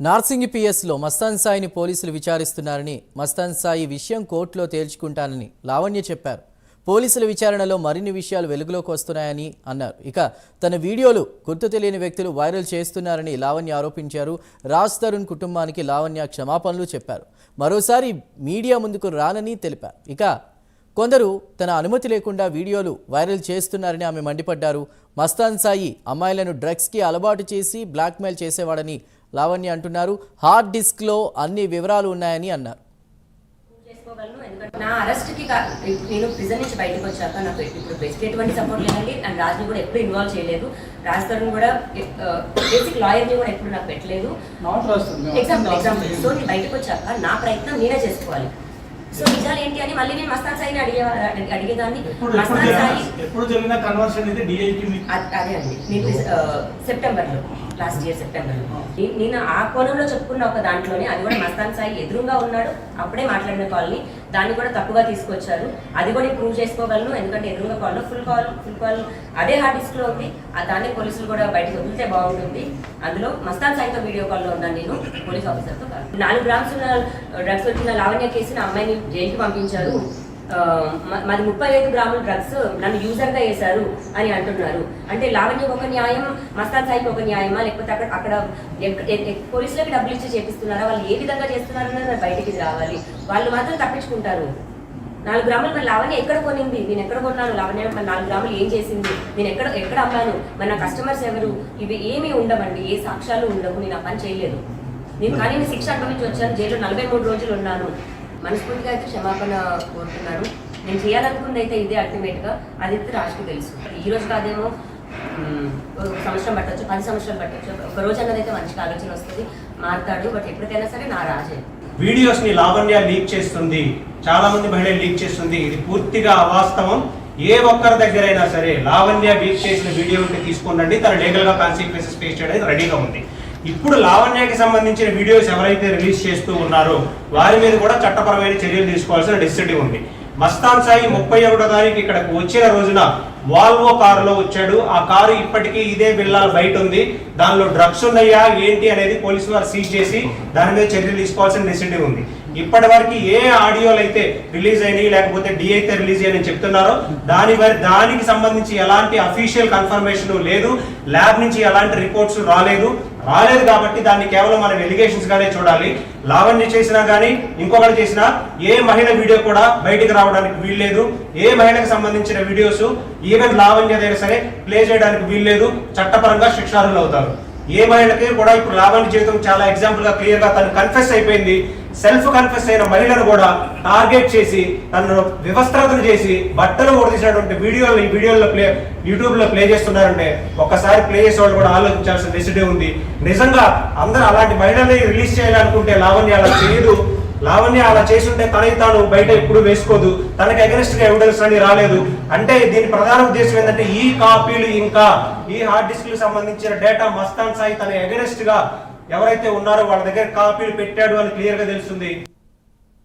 నార్సింగి పిఎస్లో మస్తాన్ సాయిని పోలీసులు విచారిస్తున్నారని మస్తాన్ సాయి విషయం కోర్టులో తేల్చుకుంటానని లావణ్య చెప్పారు. పోలీసుల విచారణలో మరిన్ని విషయాలు వెలుగులోకి వస్తున్నాయని అన్నారు. ఇక తన వీడియోలు గుర్తు తెలియని వ్యక్తులు వైరల్ చేస్తున్నారని లావణ్య ఆరోపించారు. రాజ్ తరుణ్ కుటుంబానికి లావణ్య క్షమాపణలు చెప్పారు. మరోసారి మీడియా ముందుకు రానని తెలిపారు. ఇక కొందరు తన అనుమతి లేకుండా వీడియోలు వైరల్ చేస్తున్నారని ఆమె మండిపడ్డారు. మస్తాన్ సాయి అమ్మాయిలను డ్రగ్స్కి అలవాటు చేసి బ్లాక్మెయిల్ చేసేవాడని లావణ్య అంటున్నారు హార్డ్ డిస్క్లో అన్ని వివరాలు ఉన్నాయని అన్నారు. నా అరెస్ట్కి నేను ప్రిజన్ నుంచి బయటకు వచ్చాక నాకు ఇప్పుడు బెస్ట్ ఎటువంటి సపోర్ట్ లేదండి. అండ్ రాజ్ని కూడా ఎప్పుడు ఇన్వాల్వ్ చేయలేదు. రాజ్ తరుణ్ కూడా బేసిక్ లాయర్ని కూడా ఎప్పుడు నాకు పెట్టలేదు. ఎగ్జాంపుల్ ఎగ్జాంపుల్ సో నేను బయటకు వచ్చాక నా ప్రయత్నం నేనే చేసుకోవాలి. సో నిజాలు ఏంటి అని మళ్ళీ నేను మస్తాన్ సాయిని అడిగే అడిగేదాన్ని. మస్తాన్ సాయి అదే అండి. నేను సెప్టెంబర్లో లాస్ట్ ఇయర్ సెప్టెంబర్ నేను ఆ కోణంలో చెప్పుకున్న ఒక దాంట్లోనే అది కూడా మస్తాన్ సాయి ఎదురుగా ఉన్నాడు. అప్పుడే మాట్లాడిన కాల్ని దాన్ని కూడా తప్పుగా తీసుకొచ్చారు. అది కూడా ప్రూవ్ చేసుకోగలను. ఎందుకంటే ఎదురుగా కాల్లో ఫుల్ కాల్ ఫుల్ కాల్ అదే హార్డ్ డిస్క్లో ఉంది. ఆ దాన్ని పోలీసులు కూడా బయటకు వదిలితే బాగుంటుంది. అందులో మస్తాన్ సాయితో వీడియో కాల్లో ఉన్నాను నేను. పోలీస్ ఆఫీసర్తో నాలుగు గ్రామ్స్ ఉన్న డ్రగ్స్ వచ్చిన లావణ్య కేసుని అమ్మాయిని జైలుకి పంపించారు. మాది ముప్పై ఐదు గ్రాముల డ్రగ్స్ నన్ను యూజర్గా వేశారు అని అంటున్నారు. అంటే లావణ్య ఒక న్యాయం మస్తాన్ సాయికి ఒక న్యాయమా? లేకపోతే అక్కడ అక్కడ పోలీసులకు పోలీసులకి డబ్బులు ఇచ్చి చేపిస్తున్నారా? వాళ్ళు ఏ విధంగా చేస్తున్నారన్నది అన్నది బయటికి రావాలి. వాళ్ళు మాత్రం తప్పించుకుంటారు. నాలుగు గ్రాములు మరి లావణ్య ఎక్కడ కొనింది? నేను ఎక్కడ కొన్నాను? లావణ్య మరి నాలుగు గ్రాములు ఏం చేసింది? నేను ఎక్కడ ఎక్కడ అమ్మాను? మరి నా కస్టమర్స్ ఎవరు? ఇవి ఏమీ ఉండవండి. ఏ సాక్ష్యాలు ఉండవు. నేను ఆ పని చేయలేదు. నేను కానీ శిక్ష అనుభవించి వచ్చాను. జైల్లో నలభై మూడు రోజులు ఉన్నాను. మనస్ఫూర్తిగా అయితే క్షమాపణ కోరుతున్నాను నేను చేయాలనుకుంది అయితే ఇదే అల్టిమేట్గా అది అయితే రాష్ట్రం తెలుసు. ఈ రోజు కాదేమో సంవత్సరం పట్టొచ్చు పది సంవత్సరం పట్టొచ్చు. ఒక రోజు అన్నది అయితే మంచి ఆలోచన వస్తుంది. మారుతాడు బట్ ఎప్పటికైనా సరే నా రాజే. వీడియోస్ని లావణ్య లీక్ చేస్తుంది. చాలా మంది మహిళలు లీక్ చేస్తుంది. ఇది పూర్తిగా అవాస్తవం. ఏ ఒక్కరి దగ్గరైనా సరే లావణ్య లీక్ చేసిన వీడియో ఉంటే తీసుకోండి. తన లీగల్గా కాన్సిక్వెన్సెస్ ఫేస్ చేయడానికి రెడీగా ఉంది. ఇప్పుడు లావణ్యకి సంబంధించిన వీడియోస్ ఎవరైతే రిలీజ్ చేస్తూ ఉన్నారో వారి మీద కూడా చట్టపరమైన చర్యలు తీసుకోవాల్సిన నెసిటీ ఉంది. మస్తాన్ సాయి ముప్పై ఒకటో తారీఖు ఇక్కడకు వచ్చిన రోజున వాల్వో కారులో వచ్చాడు. ఆ కారు ఇప్పటికీ ఇదే బిల్లాలు బయట ఉంది. దానిలో డ్రగ్స్ ఉన్నాయా? ఏంటి అనేది పోలీసు వారు సీజ్ చేసి దాని మీద చర్యలు తీసుకోవాల్సిన నెసిటీ ఉంది. ఇప్పటి వరకు ఏ ఆడియోలు అయితే రిలీజ్ అయినాయి లేకపోతే డి అయితే రిలీజ్ అయ్యని చెప్తున్నారో దాని వారి దానికి సంబంధించి ఎలాంటి అఫీషియల్ కన్ఫర్మేషన్ లేదు. ల్యాబ్ నుంచి ఎలాంటి రిపోర్ట్స్ రాలేదు. రాలేదు కాబట్టి దాన్ని కేవలం మనం ఎలిగేషన్స్ గానే చూడాలి. లావణ్య చేసినా కానీ ఇంకొకటి చేసినా ఏ మహిళ వీడియో కూడా బయటికి రావడానికి వీల్లేదు. ఏ మహిళకు సంబంధించిన వీడియోస్ ఈవెన్ లావణ్యదైనా సరే ప్లే చేయడానికి వీల్లేదు. చట్టపరంగా శిక్షార్హులు అవుతారు. ఏ మహిళకి కూడా ఇప్పుడు లావణ్య జీవితం చాలా ఎగ్జాంపుల్గా క్లియర్గా తను కన్ఫెస్ అయిపోయింది. సెల్ఫ్ కన్ఫెస్ అయిన మహిళను కూడా టార్గెట్ చేసి తనను వివస్త్రతను చేసి బట్టలు ఓడిసినటువంటి వీడియోలు ఈ వీడియోలో ప్లే యూట్యూబ్లో ప్లే చేస్తున్నారంటే ఒక్కసారి ప్లే చేసే వాళ్ళు కూడా ఆలోచించాల్సిన నెసిటీ ఉంది. నిజంగా అందరూ అలాంటి మహిళల్ని రిలీజ్ చేయాలనుకుంటే లావణ్య అలా చేయదు. లావణ్య అలా చేసుంటే తనకి తాను బయట ఎప్పుడు వేసుకోదు. తనకి అగెనిస్ట్గా ఎవిడెన్స్ అని రాలేదు. అంటే దీని ప్రధాన ఉద్దేశం ఏంటంటే ఈ కాపీలు ఇంకా ఈ హార్డ్ డిస్క్ సంబంధించిన డేటా మస్తాన్ సాయి తన అగెనిస్ట్గా ఎవరైతే ఉన్నారో వాళ్ళ దగ్గర కాపీలు పెట్టాడు అని క్లియర్గా తెలుస్తుంది.